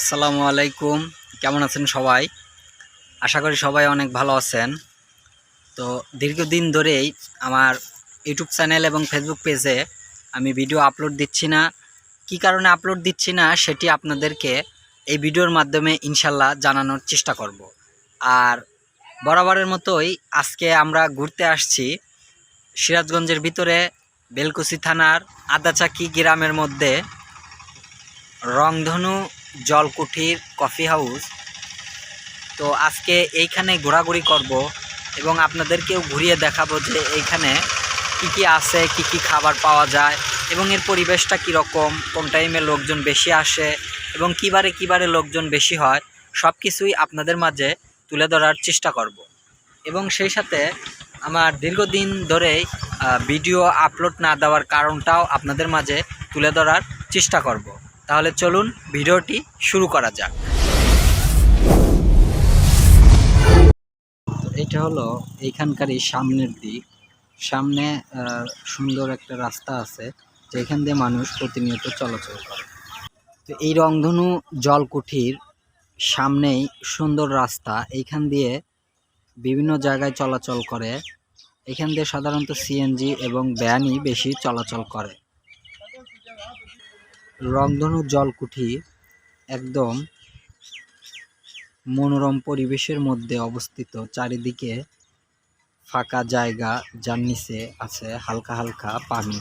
আসসালামু আলাইকুম। কেমন আছেন সবাই? আশা করি সবাই অনেক ভালো আছেন। তো দীর্ঘদিন ধরেই আমার ইউটিউব চ্যানেল এবং ফেসবুক পেজে আমি ভিডিও আপলোড দিচ্ছি না। কি কারণে আপলোড দিচ্ছি না সেটি আপনাদেরকে এই ভিডিওর মাধ্যমে ইনশাল্লাহ জানানোর চেষ্টা করব। আর বরাবরের মতোই আজকে আমরা ঘুরতে আসছি সিরাজগঞ্জের ভিতরে বেলকুচি থানার আদাচাকি গ্রামের মধ্যে রংধনু জলকুঠির কফি হাউস। তো আজকে এইখানে ঘোরাঘুরি করব এবং আপনাদেরকেও ঘুরিয়ে দেখাবো যে এইখানে কি কি আছে, কি কি খাবার পাওয়া যায় এবং এর পরিবেশটা কীরকম, কোন টাইমে লোকজন বেশি আসে এবং কিবারে কিবারে লোকজন বেশি হয় সব কিছুই আপনাদের মাঝে তুলে ধরার চেষ্টা করব। এবং সেই সাথে আমার দীর্ঘদিন ধরেই ভিডিও আপলোড না দেওয়ার কারণটাও আপনাদের মাঝে তুলে ধরার চেষ্টা করব। তাহলে চলুন ভিডিওটি শুরু করা যাক। এটা হলো এইখানকারই সামনের দিক। সামনে সুন্দর একটা রাস্তা আছে, যেখান দিয়ে মানুষ প্রতিনিয়ত চলাচল করে। তো এই রংধনু জলকুঠির সামনেই সুন্দর রাস্তা। এইখান দিয়ে বিভিন্ন জায়গায় চলাচল করে। এখান দিয়ে সাধারণত সিএনজি এবং ভ্যানই বেশি চলাচল করে। রংধনু জলকুঠি একদম মনোরম পরিবেশের মধ্যে অবস্থিত। চারিদিকে ফাঁকা জায়গা, যার নিচে আছে হালকা হালকা পানি।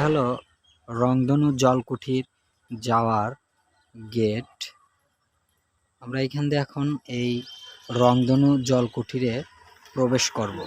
হলো রংধনু জলকুঠির যাওয়ার গেট। আমরা এখান দিয়ে এখন এই রংধনু জলকুঠিরে প্রবেশ করব।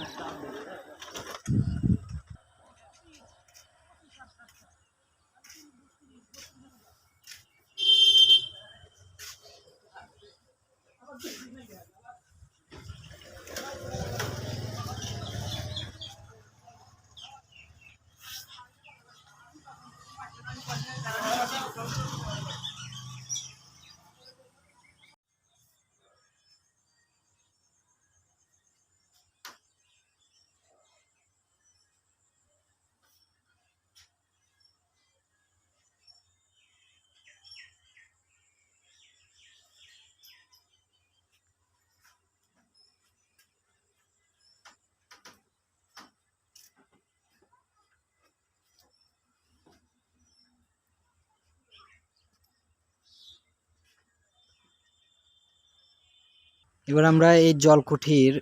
এবার আমরা এই জলকুঠির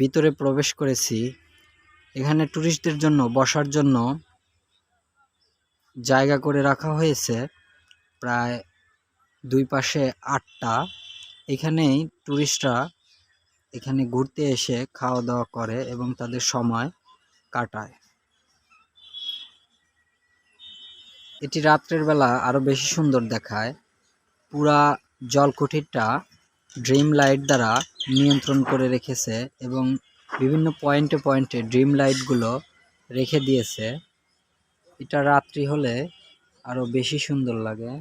ভিতরে প্রবেশ করেছি। এখানে ট্যুরিস্টদের জন্য বসার জন্য জায়গা করে রাখা হয়েছে প্রায় দুই পাশে আটটা। এখানেই ট্যুরিস্টরা এখানে ঘুরতে এসে খাওয়া দাওয়া করে এবং তাদের সময় কাটায়। এটি রাত্রের বেলা আরও বেশি সুন্দর দেখায়। পুরা জলকুঠিরটা ড্রিম লাইট দ্বারা নিয়ন্ত্রণ করে রেখেছে এবং বিভিন্ন পয়েন্টে পয়েন্টে ড্রিম লাইটগুলো রেখে দিয়েছে। এটা রাত্রি হলে আরও বেশি সুন্দর লাগে।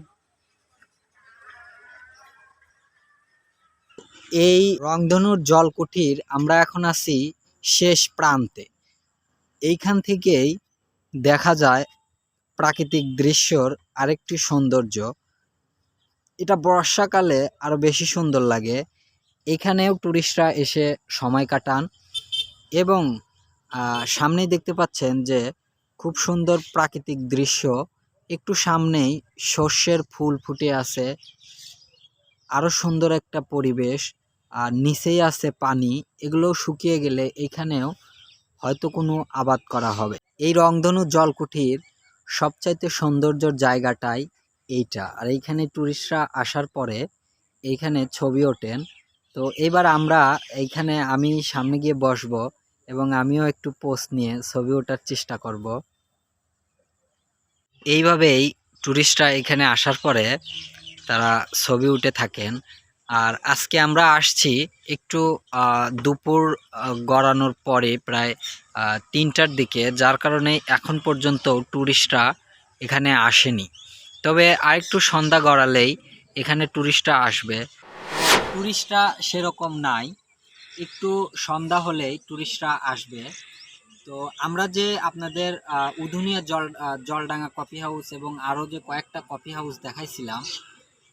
এই রংধনুর জলকুঠির আমরা এখন আছি শেষ প্রান্তে। এইখান থেকেই দেখা যায় প্রাকৃতিক দৃশ্যর আরেকটি সৌন্দর্য। এটা বর্ষাকালে আরও বেশি সুন্দর লাগে। এখানেও টুরিস্টরা এসে সময় কাটান এবং সামনেই দেখতে পাচ্ছেন যে খুব সুন্দর প্রাকৃতিক দৃশ্য। একটু সামনেই সর্ষের ফুল ফুটে আছে। আরও সুন্দর একটা পরিবেশ। আর নিচেই আছে পানি। এগুলো শুকিয়ে গেলে এখানেও হয়তো কোনো আবাদ করা হবে। এই রংধনু জলকুঠির সবচাইতে সৌন্দর্যর জায়গাটাই এইটা। আর এইখানে ট্যুরিস্টরা আসার পরে এইখানে ছবি ওঠেন। তো এবার আমরা এইখানে আমি সামনে গিয়ে বসবো এবং আমিও একটু পোস্ট নিয়ে ছবি ওঠার চেষ্টা করব। এইভাবেই ট্যুরিস্টরা এখানে আসার পরে তারা ছবি উঠে থাকেন। আর আজকে আমরা আসছি একটু দুপুর গড়ানোর পরে প্রায় তিনটার দিকে, যার কারণে এখন পর্যন্ত ট্যুরিস্টরা এখানে আসেনি। তবে আরেকটু সন্ধ্যা গড়ালেই এখানে ট্যুরিস্টরা আসবে। ট্যুরিস্টরা সেরকম নাই। একটু সন্ধ্যা হলেই ট্যুরিস্টরা আসবে। তো আমরা যে আপনাদের উধুনিয়া জল জলডাঙ্গা কফি হাউস এবং আরও যে কয়েকটা কফি হাউস দেখাইছিলাম,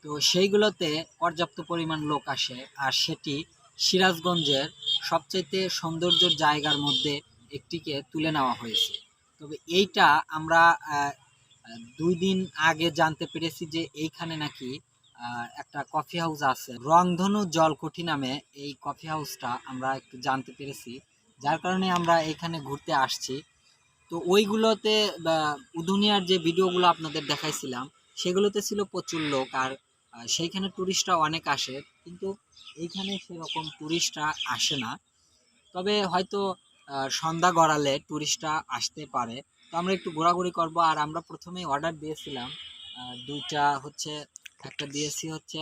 তো সেইগুলোতে পর্যাপ্ত পরিমাণ লোক আসে। আর সেটি সিরাজগঞ্জের সবচাইতে সৌন্দর্যের জায়গার মধ্যে একটিকে তুলে নেওয়া হয়েছে। তবে এইটা আমরা দুই দিন আগে জানতে পেরেছি যে এইখানে নাকি একটা কফি হাউস আছে। রংধনু জলকুঠি নামে এই কফি হাউসটা আমরা একটু জানতে পেরেছি। যার কারণে আমরা এখানে ঘুরতে আসছি। তো ওইগুলোতে উদুনিয়ার যে ভিডিওগুলো আপনাদের দেখাইছিলাম, সেগুলোতে ছিল প্রচুর লোক। আর সেইখানে টুরিস্টরা অনেক আসে। কিন্তু এইখানে সেরকম টুরিস্টরা আসে না। তবে হয়তো সন্ধ্যা গড়ালে টুরিস্টরা আসতে পারে। তো আমরা একটু ঘোরাঘুরি করব। আর আমরা প্রথমেই অর্ডার দিয়েছিলাম দুইটা হচ্ছে, একটা দিয়েছি হচ্ছে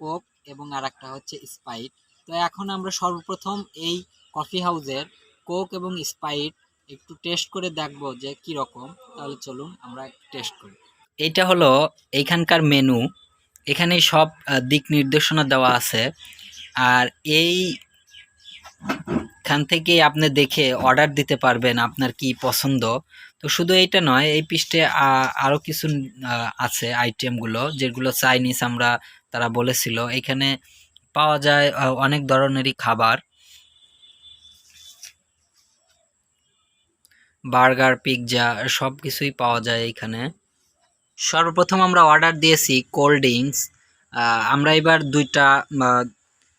কোক এবং আর একটা হচ্ছে স্পাইট তো এখন আমরা সর্বপ্রথম এই কফি হাউসের কোক এবং স্পাইট একটু টেস্ট করে দেখব যে কি রকম তাহলে চলুন আমরা টেস্ট করি। এইটা হলো এইখানকার মেনু এখানে সব দিক নির্দেশনা দেওয়া আছে। আর এই খান থেকে আপনি দেখে অর্ডার দিতে পারবেন আপনার কি পছন্দ। তো শুধু এইটা নয়, এই পৃষ্ঠে আরও কিছু আছে আইটেমগুলো যেগুলো চাইনিজ আমরা, তারা বলেছিল। এখানে পাওয়া যায় অনেক ধরনেরই খাবার। বার্গার, পিৎজা, সব কিছুই পাওয়া যায় এখানে। সর্বপ্রথম আমরা অর্ডার দিয়েছি কোল্ড ড্রিঙ্কস আমরা এবার দুইটা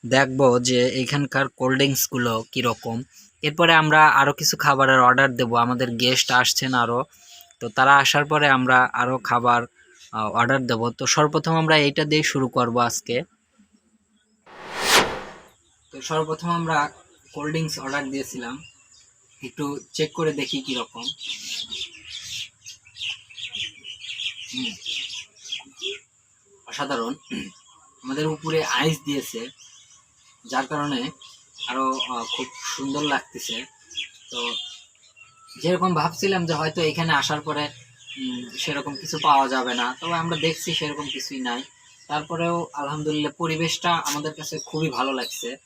দেখব যে এখানকার কোল্ড ড্রিঙ্কসগুলো কীরকম। এরপরে আমরা আরও কিছু খাবারের অর্ডার দেব, আমাদের গেস্ট আসছেন আরও তো তারা আসার পরে আমরা আরও খাবার অর্ডার দেব। তো সর্বপ্রথম আমরা এইটা দিয়ে শুরু করব আজকে। তো সর্বপ্রথম আমরা কোল্ড ড্রিঙ্কস অর্ডার দিয়েছিলাম। একটু চেক করে দেখি কীরকম। অসাধারণ। আমাদের উপরে আইস দিয়েছে। যার কারণে আরও আহ, খুব সুন্দর লাগতেছে। তো যেরকম ভাবছিলাম যে হয়তো এখানে আসার পরে সেরকম কিছু পাওয়া যাবে না তবে আমরা দেখছি সেরকম কিছুই নাই। তারপরেও আলহামদুলিল্লাহ পরিবেশটা আমাদের কাছে খুবই ভালো লাগছে।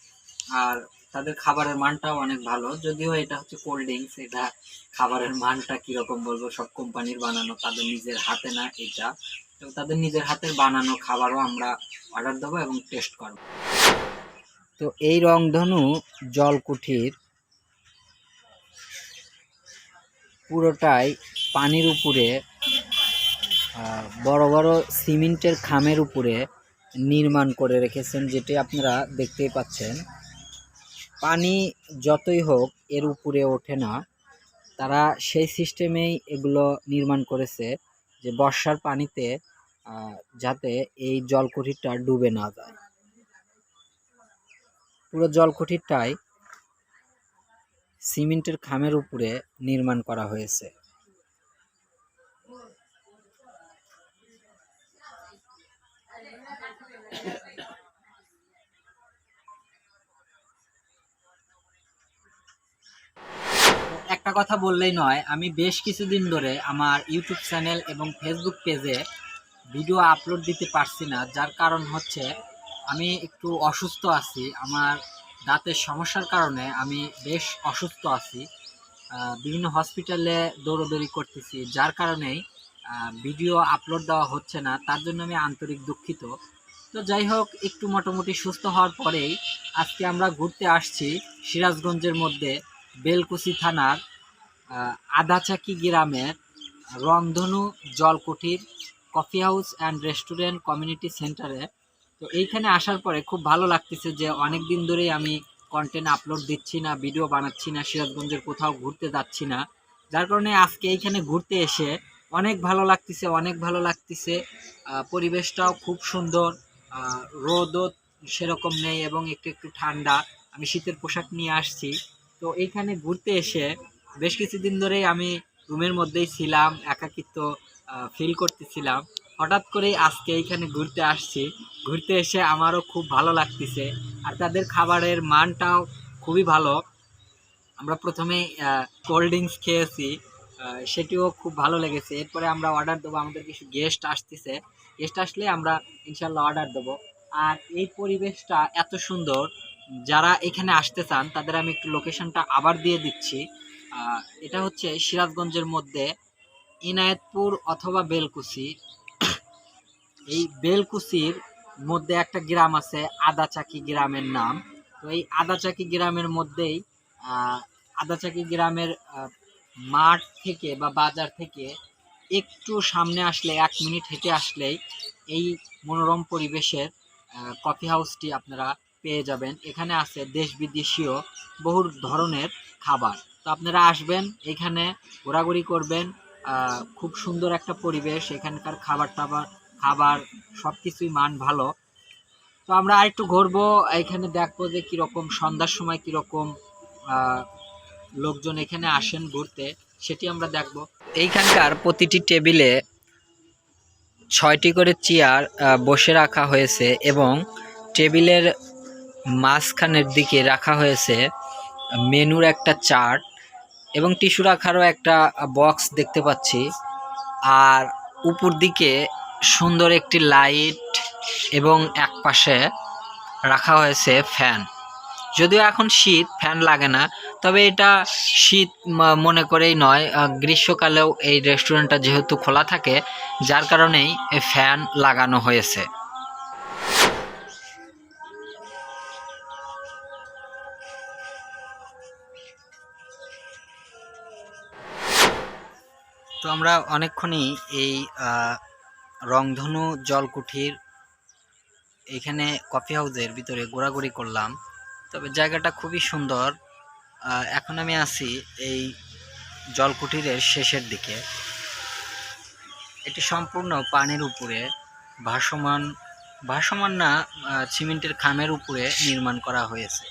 আর তাদের খাবারের মানটাও অনেক ভালো। যদিও এটা হচ্ছে কোল্ড ড্রিঙ্কস এটা খাবারের মানটা কীরকম বলব সব কোম্পানির বানানো তাদের নিজের হাতে না এটা। তো তাদের নিজের হাতের বানানো খাবারও আমরা অর্ডার দেবো এবং টেস্ট করব। তো এই রংধনু জলকুঠির পুরোটাই পানির উপরে বড় বড় সিমেন্টের খামের উপরে নির্মাণ করে রেখেছেন, যেটি আপনারা দেখতেই পাচ্ছেন। পানি যতই হোক, এর উপরে ওঠে না। তারা সেই সিস্টেমেই এগুলো নির্মাণ করেছে যে বর্ষার পানিতে যাতে এই জলকুঠিরটা ডুবে না যায়। পুরো জলকুঠিরটাই সিমেন্টের খামের উপরে নির্মাণ করা হয়েছে। একটা কথা বললেই নয়, আমি বেশ কিছুদিন ধরে আমার ইউটিউব চ্যানেল এবং ফেসবুক পেজে ভিডিও আপলোড দিতে পারছি না, যার কারণ হচ্ছে আমি একটু অসুস্থ আছি, আমার দাঁতের সমস্যার কারণে আমি বেশ অসুস্থ আছি। বিভিন্ন হসপিটালে দৌড়দৌড়ি করতেছি, যার কারণেই ভিডিও আপলোড দেওয়া হচ্ছে না, তার জন্য আমি আন্তরিক দুঃখিত। তো যাই হোক, একটু মোটামুটি সুস্থ হওয়ার পরেই আজকে আমরা ঘুরতে আসছি সিরাজগঞ্জের মধ্যে বেলকুচি থানার আদাচাকি গ্রামের রংধনু জলকুঠির coffee house and restaurant community সেন্টারে তো এইখানে আসার পরে খুব ভালো লাগতেছে যে অনেক দিন ধরেই আমি কন্টেন্ট আপলোড দিচ্ছি না ভিডিও বানাচ্ছি না, সিরাজগঞ্জের কোথাও ঘুরতে যাচ্ছি না। যার কারণে আজকে এইখানে ঘুরতে এসে অনেক ভালো লাগতেছে, অনেক ভালো লাগতেছে। পরিবেশটাও খুব সুন্দর। রোদও সেরকম নেই এবং একটু একটু ঠান্ডা। আমি শীতের পোশাক নিয়ে আসছি। তো এইখানে ঘুরতে এসে বেশ কিছুদিন ধরেই আমি রুমের মধ্যেই ছিলাম, একাকিত্ব ফিল করতেছিলাম। হঠাৎ করেই আজকে এইখানে ঘুরতে আসছি। ঘুরতে এসে আমারও খুব ভালো লাগতেছে আর তাদের খাবারের মানটাও খুবই ভালো। আমরা প্রথমে কোল্ড ড্রিঙ্কস খেয়েছি সেটিও খুব ভালো লেগেছে। এরপরে আমরা অর্ডার দেবো, আমাদের কিছু গেস্ট আসতেছে। গেস্ট আসলে আমরা ইনশাল্লাহ অর্ডার দেবো। আর এই পরিবেশটা এত সুন্দর, যারা এখানে আসতে চান, তাদের আমি একটু লোকেশনটা আবার দিয়ে দিচ্ছি। এটা হচ্ছে সিরাজগঞ্জের মধ্যে ইনায়েতপুর অথবা বেলকুচি। এই বেলকুচির মধ্যে একটা গ্রাম আছে, আদাচাকি গ্রামের নাম। তো এই আদাচাকি গ্রামের মধ্যেই আদাচাকি গ্রামের মাঠ থেকে বা বাজার থেকে একটু সামনে আসলে, এক মিনিট হেঁটে আসলেই এই মনোরম পরিবেশের কফি হাউসটি আপনারা পেয়ে যাবেন। এখানে আছে দেশ বিদেশীয় বহু ধরনের খাবার। তো আপনারা আসবেন, এখানে ঘোরাঘুরি করবেন খুব সুন্দর একটা পরিবেশ। এখানকার খাবার টাবার খাবার সব কিছুই মান ভালো। তো আমরা আরেকটু ঘুরবো, এখানে দেখব যে কীরকম, সন্ধ্যার সময় কীরকম লোকজন এখানে আসেন ঘুরতে, সেটি আমরা দেখব। এইখানকার প্রতিটি টেবিলে ছয়টি করে চেয়ার বসে রাখা হয়েছে এবং টেবিলের মাঝখানের দিকে রাখা হয়েছে মেনুর একটা চার্ট এবং টিস্যু রাখারও একটা বক্স দেখতে পাচ্ছি। আর উপর দিকে সুন্দর একটি লাইট এবং এক পাশে রাখা হয়েছে ফ্যান। যদিও এখন শীত, ফ্যান লাগে না, তবে এটা শীত মনে করেই নয়। গ্রীষ্মকালেও এই রেস্টুরেন্টটা যেহেতু খোলা থাকে, যার কারণেই ফ্যান লাগানো হয়েছে। তো আমরা অনেকক্ষণই এই রংধনু জলকুঠির এখানে কফি হাউসের ভিতরে ঘোরাঘুরি করলাম। তবে জায়গাটা খুবই সুন্দর। এখন আমি আছি এই জলকুঠিরের শেষের দিকে। এটি সম্পূর্ণ পানির উপরে, ভাসমান ভাসমান না সিমেন্টের খামের উপরে নির্মাণ করা হয়েছে।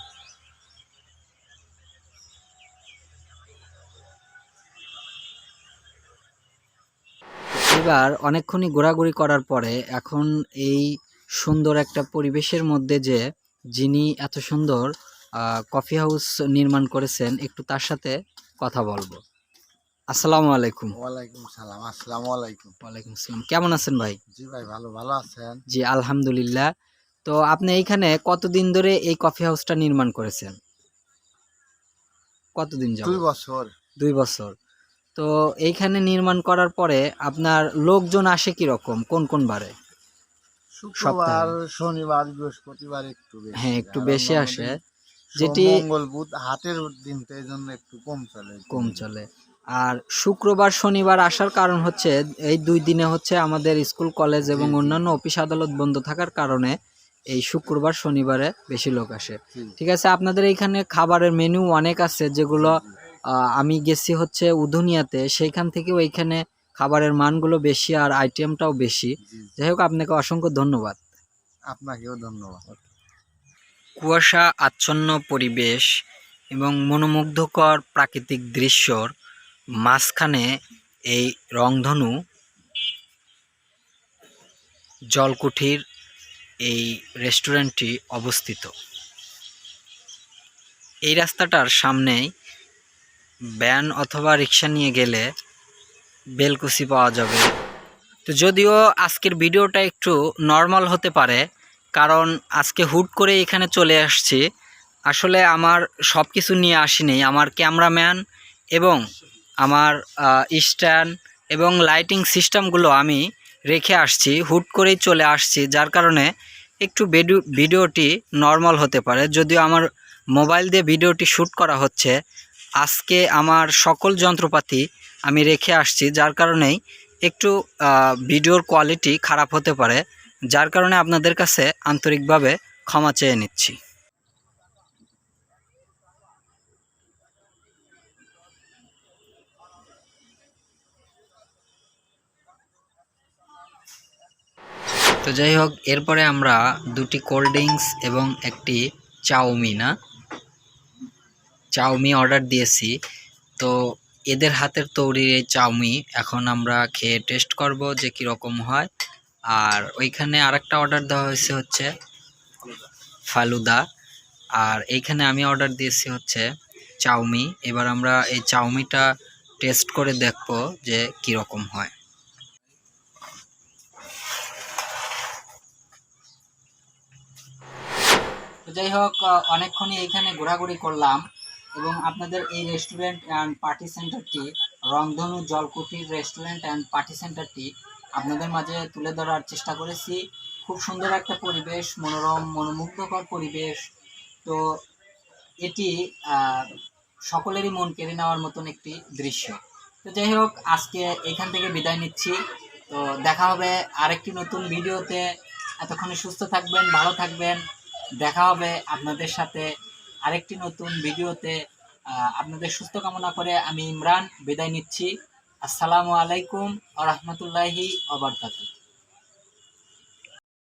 এবার অনেকক্ষণই ঘোরাঘুরি করার পরে এখন এই সুন্দর একটা পরিবেশের মধ্যে যে যিনি এত সুন্দর কফি হাউস নির্মাণ করেছেন একটু তার সাথে কথা বলব। আসসালামু আলাইকুম। ওয়ালাইকুম সালাম আসসালামু আলাইকুম। ওয়ালাইকুম আসসালাম। কেমন আছেন ভাই? জি ভাই ভালো ভালো আছেন? জি আলহামদুলিল্লাহ। তো আপনি এইখানে কতদিন ধরে এই কফি হাউসটা নির্মাণ করেছেন? কতদিন দুই বছর। দুই বছর। তো এইখানে নির্মাণ করার পরে আপনার লোকজন আসে কি রকম কোন কোন বারে? শুক্রবার শনিবার বৃহস্পতিবার একটু বেশি। হ্যাঁ একটু বেশি আসে। যেটি মঙ্গল বুধ হাটের দিন এই জন্য একটু কম চলে। কম চলে। আর শুক্রবার শনিবার আসার কারণ হচ্ছে এই দুই দিনে হচ্ছে আমাদের স্কুল কলেজ এবং। অন্যান্য অফিস আদালত বন্ধ থাকার কারণে এই শুক্রবার শনিবারে বেশি লোক আসে। ঠিক আছে আপনাদের এইখানে খাবারের মেনু অনেক আছে যেগুলো আমি গেছি হচ্ছে উধুনিয়াতে। সেইখান থেকেও এইখানে খাবারের মানগুলো বেশি আর আইটেমটাও বেশি। যাই হোক আপনাকে অসংখ্য ধন্যবাদ। আপনাকেও ধন্যবাদ। কুয়াশা আচ্ছন্ন পরিবেশ এবং মনোমুগ্ধকর প্রাকৃতিক দৃশ্যর মাঝখানে এই রংধনু জলকুঠির এই রেস্টুরেন্টটি অবস্থিত। এই রাস্তাটার সামনেই ভ্যান অথবা রিক্সা নিয়ে গেলে বেলকুচি পাওয়া যাবে। তো যদিও আজকের ভিডিওটা একটু নর্মাল হতে পারে, কারণ আজকে হুট করে এখানে চলে আসছি। আসলে আমার সব কিছু নিয়ে আসিনি আমার ক্যামেরাম্যান এবং আমার স্ট্যান্ড এবং লাইটিং সিস্টেমগুলো আমি রেখে আসছি, হুট করেই চলে আসছি, যার কারণে একটু ভিডিও, ভিডিওটি নর্মাল হতে পারে। যদিও আমার মোবাইল দিয়ে ভিডিওটি শ্যুট করা হচ্ছে আজকে আমার সকল যন্ত্রপাতি আমি রেখে আসছি, যার কারণেই একটু ভিডিওর কোয়ালিটি খারাপ হতে পারে, যার কারণে আপনাদের কাছে আন্তরিকভাবে ক্ষমা চেয়ে নিচ্ছি। তো যাই হোক, এরপরে আমরা দুটি কোল্ড ড্রিঙ্কস এবং একটি চাউমি না চাউমি অর্ডার দিয়েছি। তো এদের হাতের তৈরি এই চাউমি এখন আমরা খেয়ে টেস্ট করব যে কীরকম হয়। আর ওইখানে আরেকটা অর্ডার দেওয়া হয়েছে হচ্ছে ফালুদা। আর এইখানে আমি অর্ডার দিয়েছি হচ্ছে চাউমি। এবার আমরা এই চাউমিটা টেস্ট করে দেখব যে কীরকম হয়। যাই হোক, অনেকক্ষণই এইখানে ঘোরাঘুরি করলাম। এবং আপনাদের এই রেস্টুরেন্ট অ্যান্ড পার্টি সেন্টারটি রংধনু জলকুটির রেস্টুরেন্ট অ্যান্ড পার্টি সেন্টারটি আপনাদের মাঝে তুলে ধরার চেষ্টা করেছি। খুব সুন্দর একটা পরিবেশ, মনোরম, মনোমুগ্ধকর পরিবেশ। তো এটি সকলেরই মন কেড়ে নেওয়ার মতন একটি দৃশ্য। তো যাই হোক, আজকে এখান থেকে বিদায় নিচ্ছি। তো দেখা হবে আরেকটি নতুন ভিডিওতে। এতক্ষণে সুস্থ থাকবেন, ভালো থাকবেন। দেখা হবে আপনাদের সাথে আরেকটি নতুন ভিডিওতে আপনাদের সুস্থ কামনা করে আমি ইমরান বিদায় নিচ্ছি। আসসালামু আলাইকুম আ রহমতুল্লাহি আবরকাতুহ